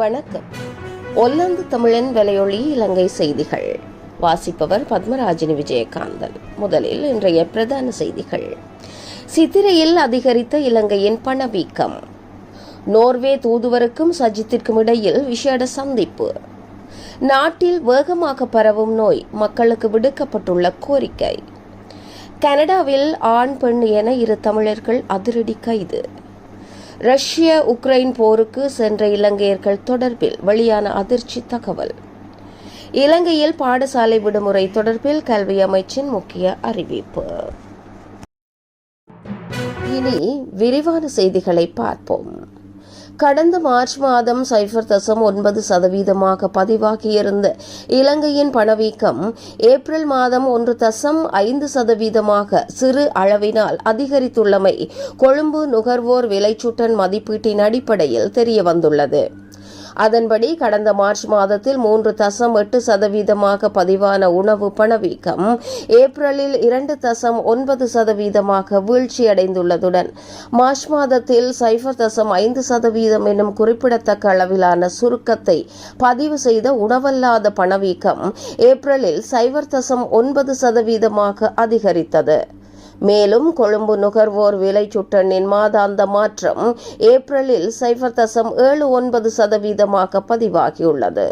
வணக்கம். ஒல்லாந்து தமிழன் விலையொளி இலங்கை செய்திகள். வாசிப்பவர் பத்மராஜினி விஜயகாந்தன். முதலில் இன்றைய பிரதான செய்திகள். சித்திரையில் அதிகரித்த இலங்கையின் பணவீக்கம். நோர்வே தூதுவருக்கும் சஜித்திற்கும் இடையில் விசேட சந்திப்பு. நாட்டில் வேகமாக பரவும் நோய் மக்களுக்கு விடுக்கப்பட்டுள்ள கோரிக்கை. கனடாவில் ஆண் பெண் என இரு தமிழர்கள் அதிரடி கைது. ரஷ்ய உக்ரைன் போருக்கு சென்ற இலங்கையர்கள் தொடர்பில் வெளியான அதிர்ச்சி தகவல். இலங்கையில் பாடசாலை விடுமுறை தொடர்பில் கல்வி அமைச்சின் முக்கிய அறிவிப்பு. இனி விரிவான செய்திகளை பார்ப்போம். கடந்த மார்ச் மாதம் சைபர் தசம் ஒன்பது சதவீதமாக பதிவாகியிருந்த இலங்கையின் பணவீக்கம் ஏப்ரல் மாதம் ஒன்று தசம் ஐந்து சதவீதமாக சிறு அளவினால் அதிகரித்துள்ளமை கொழும்பு நுகர்வோர் விலைச்சுட்டன் மதிப்பீட்டின் அடிப்படையில் தெரியவந்துள்ளது. அதன்படி கடந்த மார்ச் மாதத்தில் மூன்று தசம் எட்டு சதவீதமாக பதிவான உணவு பணவீக்கம். ஏப்ரலில் இரண்டு தசம் ஒன்பது சதவீதமாக வீழ்ச்சியடைந்துள்ளதுடன் மார்ச் மாதத்தில் சைபர் தசம் ஐந்து சதவீதம் என்னும் குறிப்பிடத்தக்க அளவிலான சுருக்கத்தை பதிவு செய்த உணவல்லாத பணவீக்கம் ஏப்ரலில் சைபர் தசம் ஒன்பது சதவீதமாக அதிகரித்தது. மேலும் கொழும்பு நுகர்வோர் விலை சுட்டனின் மாதாந்த மாற்றம் ஏப்ரலில் சைபர் தசம் ஏழு ஒன்பது சதவீதமாக பதிவாகியுள்ளது.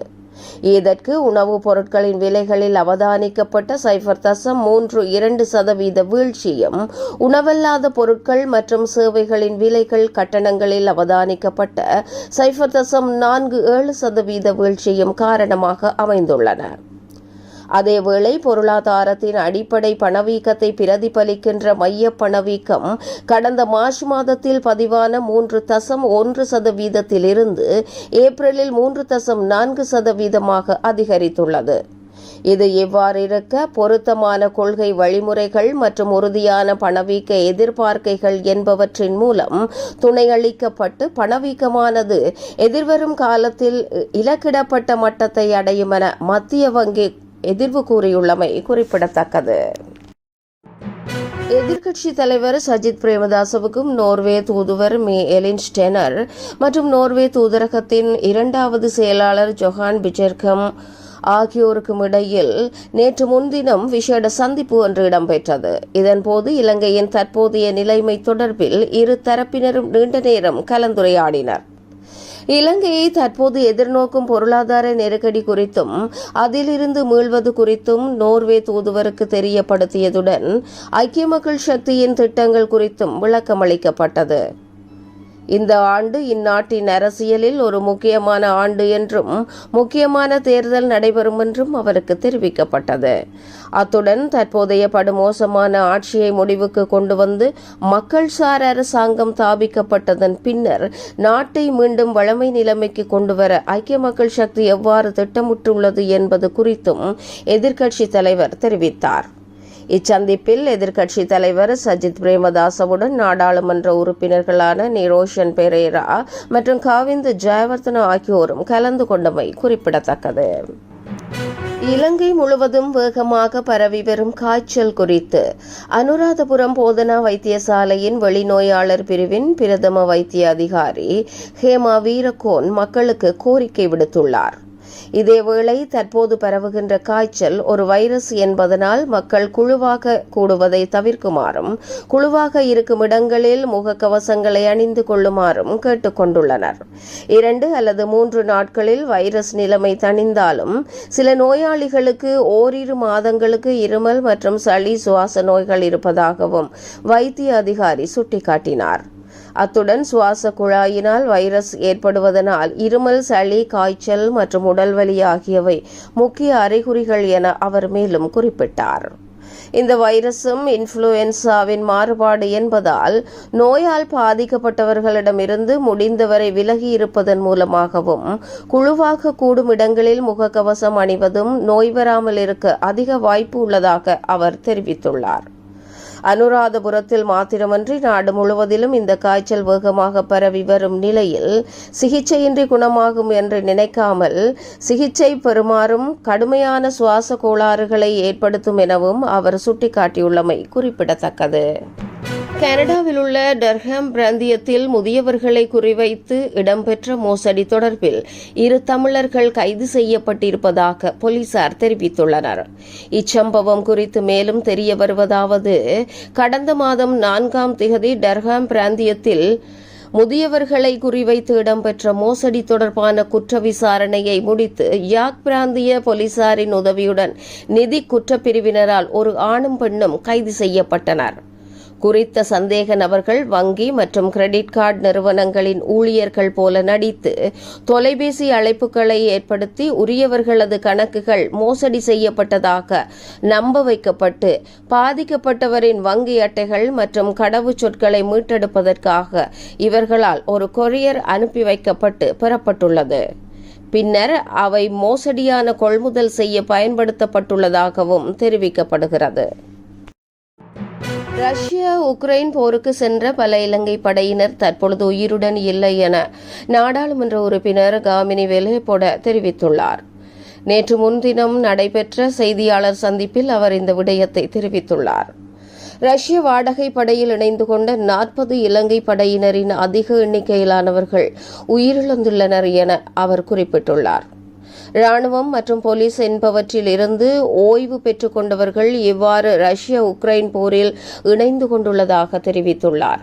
இதற்கு உணவுப் பொருட்களின் விலைகளில் அவதானிக்கப்பட்ட சைபர் தசம் மூன்று இரண்டு சதவீத வீழ்ச்சியும் உணவல்லாத பொருட்கள் மற்றும் சேவைகளின் விலைகள் கட்டணங்களில் அவதானிக்கப்பட்ட சைபர் தசம் நான்கு ஏழு சதவீத வீழ்ச்சியும் காரணமாக அமைந்துள்ளன. அதேவேளை பொருளாதாரத்தின் அடிப்படை பணவீக்கத்தை பிரதிபலிக்கின்ற மைய பணவீக்கம் கடந்த மார்ச் மாதத்தில் பதிவான மூன்று தசம் ஒன்று சதவீதத்திலிருந்து ஏப்ரலில் மூன்று தசம் நான்கு சதவீதமாக அதிகரித்துள்ளது. இது இவ்வாறிருக்க பொருத்தமான கொள்கை வழிமுறைகள் மற்றும் உறுதியான பணவீக்க எதிர்பார்க்கைகள் என்பவற்றின் மூலம் துணையளிக்கப்பட்டு பணவீக்கமானது எதிர்வரும் காலத்தில் இலக்கிடப்பட்ட மட்டத்தை அடையும் என மத்திய வங்கி எதிர்வு கூறியுள்ளமை குறிப்பிடத்தக்கது. எதிர்க்கட்சி தலைவர் சஜித் பிரேமதாசவுக்கும் நோர்வே தூதுவர் மே எலின் ஸ்டெனர் மற்றும் நோர்வே தூதரகத்தின் இரண்டாவது செயலாளர் ஜொஹான் பிஜெர்கம் ஆகியோருக்கும் இடையில் நேற்று முன்தினம் விசேட சந்திப்பு ஒன்று இடம்பெற்றது. இதன்போது இலங்கையின் தற்போதைய நிலைமை தொடர்பில் இரு தரப்பினரும் நீண்ட நேரம் கலந்துரையாடினர். இலங்கையை தற்போது எதிர்நோக்கும் பொருளாதார நெருக்கடி குறித்தும் அதிலிருந்து மீள்வது குறித்தும் நோர்வே தூதுவருக்கு தெரியப்படுத்தியதுடன் ஐக்கிய மக்கள் சக்தியின் திட்டங்கள் குறித்தும் விளக்கமளிக்கப்பட்டது. இந்த ஆண்டு இந்நாட்டின் அரசியலில் ஒரு முக்கியமான ஆண்டு என்றும் முக்கியமான தேர்தல் நடைபெறும் என்றும் அவருக்கு தெரிவிக்கப்பட்டது. அத்துடன் தற்போதைய படுமோசமான ஆட்சியை முடிவுக்கு கொண்டு வந்து மக்கள் சார் அரசாங்கம் தாபிக்கப்பட்டதன் பின்னர் நாட்டை மீண்டும் வளமை நிலைமைக்கு கொண்டு வர ஐக்கிய மக்கள் சக்தி எவ்வாறு திட்டமிட்டுள்ளது என்பது குறித்தும் எதிர்க்கட்சி தலைவர் தெரிவித்தார். இச்சந்திப்பில் எதிர்க்கட்சி தலைவர் சஜித் பிரேமதாசவுடன் நாடாளுமன்ற உறுப்பினர்களான நிரோஷன் பெரேரா மற்றும் காவிந்த் ஜெயவர்தன ஆகியோரும் கலந்து கொண்டமை குறிப்பிடத்தக்கது. இலங்கை முழுவதும் வேகமாக பரவி வரும் காய்ச்சல் குறித்து அனுராதபுரம் போதனா வைத்தியசாலையின் வெளிநோயாளர் பிரிவின் பிரதம வைத்திய அதிகாரி ஹேமா வீரகோன் மக்களுக்கு கோரிக்கை விடுத்துள்ளார். இதேவேளை தற்போது பரவுகின்ற காய்ச்சல் ஒரு வைரஸ் என்பதனால் மக்கள் குழுவாக கூடுவதை தவிர்க்குமாறும் குழுவாக இருக்கும் இடங்களில் முகக்கவசங்களை அணிந்து கொள்ளுமாறும் கேட்டுக்கொண்டுள்ளனர் இரண்டு அல்லது மூன்று நாட்களில் வைரஸ் நிலைமை தணிந்தாலும் சில நோயாளிகளுக்கு ஓரிரு மாதங்களுக்கு இருமல் மற்றும் சளி சுவாச நோய்கள் இருப்பதாகவும் வைத்திய அதிகாரி சுட்டிக்காட்டினார். அத்துடன் சுவாச குழாயினால் வைரஸ் ஏற்படுவதனால் இருமல் சளி காய்ச்சல் மற்றும் உடல்வலி ஆகியவை முக்கிய அறிகுறிகள் என அவர் மேலும் குறிப்பிட்டார். இந்த வைரஸும் இன்ஃப்ளூயன்சாவின் மாறுபாடு என்பதால் நோயால் பாதிக்கப்பட்டவர்களிடமிருந்து முடிந்தவரை விலகி இருப்பதன் மூலமாகவும் குழுவாக கூடும் இடங்களில் முகக்கவசம் அணிவதும் நோய் வராமல் இருக்க அதிக வாய்ப்பு உள்ளதாக அவர் தெரிவித்துள்ளார். அனுராதபுரத்தில் மாத்திரமன்றி நாடு முழுவதிலும் இந்த காய்ச்சல் வேகமாக பரவி வரும் நிலையில் சிகிச்சையின்றி குணமாகும் என்று நினைக்காமல் சிகிச்சை பெறுமாறும் கடுமையான சுவாச கோளாறுகளை ஏற்படுத்தும் எனவும் அவர் சுட்டிக்காட்டியுள்ளமை குறிப்பிடத்தக்கது. கனடாவில் உள்ள டர்ஹாம் பிராந்தியத்தில் முதியவர்களை குறிவைத்து இடம்பெற்ற மோசடி தொடர்பில் இரு தமிழர்கள் கைது செய்யப்பட்டிருப்பதாக போலீசார் தெரிவித்துள்ளனர். இச்சம்பவம் குறித்து மேலும் தெரிய வருவதாவது கடந்த மாதம் நான்காம் திகதி டர்ஹாம் பிராந்தியத்தில் முதியவர்களை குறிவைத்து இடம்பெற்ற மோசடி தொடர்பான குற்ற விசாரணையை முடித்து யாக் பிராந்திய போலீசாரின் உதவியுடன் நிதி குற்றப்பிரிவினரால் ஒரு ஆணும் பெண்ணும் கைது செய்யப்பட்டனர். குறித்த சந்தேக நபர்கள் வங்கி மற்றும் கிரெடிட் கார்டு நிறுவனங்களின் ஊழியர்கள் போல நடித்து தொலைபேசி அழைப்புகளை ஏற்படுத்தி உரியவர்களது கணக்குகள் மோசடி செய்யப்பட்டதாக நம்ப வைக்கப்பட்டு பாதிக்கப்பட்டவரின் வங்கி அட்டைகள் மற்றும் கடவுச்சொற்களை மீட்டெடுப்பதற்காக இவர்களால் ஒரு கொரியர் அனுப்பி வைக்கப்பட்டு பெறப்பட்டுள்ளது. பின்னர் அவை மோசடியான கொள்முதல் செய்ய பயன்படுத்தப்பட்டுள்ளதாகவும் தெரிவிக்கப்படுகிறது. ரஷ்ய உக்ரைன் போருக்கு சென்ற பல இலங்கை படையினர் தற்பொழுது உயிருடன் இல்லை என நாடாளுமன்ற உறுப்பினர் காமினி வெலேபொட தெரிவித்துள்ளார். நேற்று முன்தினம் நடைபெற்ற செய்தியாளர் சந்திப்பில் அவர் இந்த விடயத்தை தெரிவித்துள்ளார். ரஷ்ய வாடகை படையில் இணைந்து கொண்ட நாற்பது இலங்கை படையினரின் அதிக எண்ணிக்கையிலானவர்கள் உயிரிழந்துள்ளனர் என அவர் குறிப்பிட்டுள்ளார். ராணுவம் மற்றும் போலீஸ் என்பவற்றில் இருந்து ஓய்வு பெற்றுக் கொண்டவர்கள் இவ்வாறு ரஷ்ய உக்ரைன் போரில் இணைந்து கொண்டுள்ளதாக தெரிவித்துள்ளார்.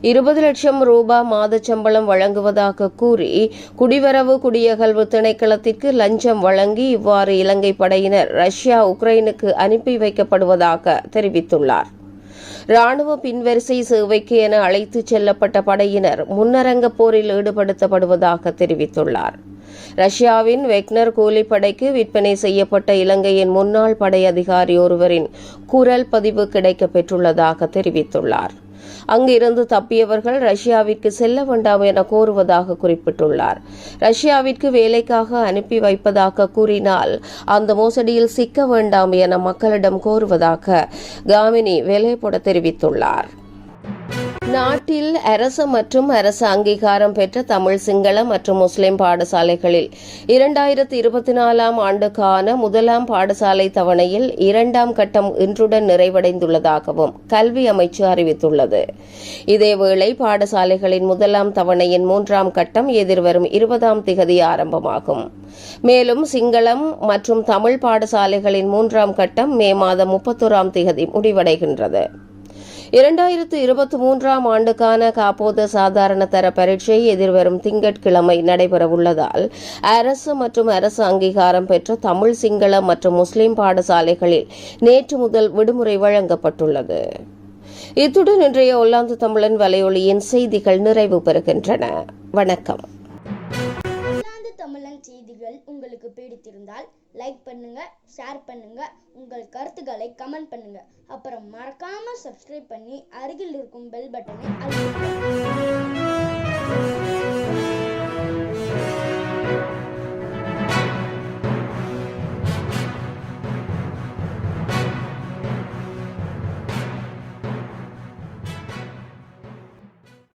இருபது லட்சம் ரூபாய் மாத சம்பளம் வழங்குவதாக கூறி குடிவரவு குடியகல்வு திணைக்களத்திற்கு லஞ்சம் வழங்கி இவ்வாறு இலங்கை படையினர் ரஷ்யா உக்ரைனுக்கு அனுப்பி வைக்கப்படுவதாக தெரிவித்துள்ளார். ராணுவ பின்வரிசை சேவைக்கு என அழைத்துச் செல்லப்பட்ட படையினர் முன்னரங்க போரில் ஈடுபடுத்தப்படுவதாக தெரிவித்துள்ளார். ரஷ்யாவின் வெக்னர் கூலிப்படைக்கு விற்பனை செய்யப்பட்ட இலங்கையின் முன்னாள் படை அதிகாரி ஒருவரின் குரல் பதிவு கிடைக்கப் பெற்றுள்ளதாக தெரிவித்துள்ளார். அங்கிருந்து தப்பியவர்கள் ரஷ்யாவிற்கு செல்ல வேண்டாம் என கோருவதாக குறிப்பிட்டுள்ளார். ரஷ்யாவிற்கு வேலைக்காக அனுப்பி வைப்பதாக கூறினால் அந்த மோசடியில் சிக்க வேண்டாம் என மக்களிடம் கோருவதாக காமினி வேலைப்பட தெரிவித்துள்ளார். நாட்டில் அரசு மற்றும் அரசு அங்கீகாரம் பெற்ற தமிழ் சிங்கள மற்றும் முஸ்லிம் பாடசாலைகளில் இரண்டாயிரத்தி இருபத்தி நாலாம் ஆண்டுக்கான முதலாம் பாடசாலை தவணையில் இரண்டாம் கட்டம் இன்றுடன் நிறைவடைந்துள்ளதாகவும் கல்வி அமைச்சு அறிவித்துள்ளது. இதேவேளை பாடசாலைகளின் முதலாம் தவணையின் மூன்றாம் கட்டம் எதிர்வரும் இருபதாம் திகதி ஆரம்பமாகும். மேலும் சிங்களம் மற்றும் தமிழ் பாடசாலைகளின் மூன்றாம் கட்டம் மே மாதம் முப்பத்தோராம் திகதி முடிவடைகின்றது. இரண்டாயிரத்து இருபத்தி மூன்றாம் ஆண்டுக்கான காப்போத சாதாரண தர பரீட்சை எதிர்வரும் திங்கட்கிழமை நடைபெறவுள்ளதால் அரசு மற்றும் அரசு அங்கீகாரம் பெற்ற தமிழ் சிங்கள மற்றும் முஸ்லிம் பாடசாலைகளில் நேற்று முதல் விடுமுறை வழங்கப்பட்டுள்ளது. இத்துடன் இன்றைய ஒல்லாந்து தமிழன் வலையொலியின் செய்திகள் நிறைவு பெறுகின்றன. வணக்கம். தமிழன் உங்களுக்கு பிடித்திருந்தால் லைக் பண்ணுங்க ஷேர் பண்ணுங்க உங்கள் கருத்துக்களை கமெண்ட் பண்ணுங்க. அப்புறம் மறக்காம சப்ஸ்கிரைப் பண்ணி அருகில் இருக்கும் பெல் பட்டனை அழுத்துங்க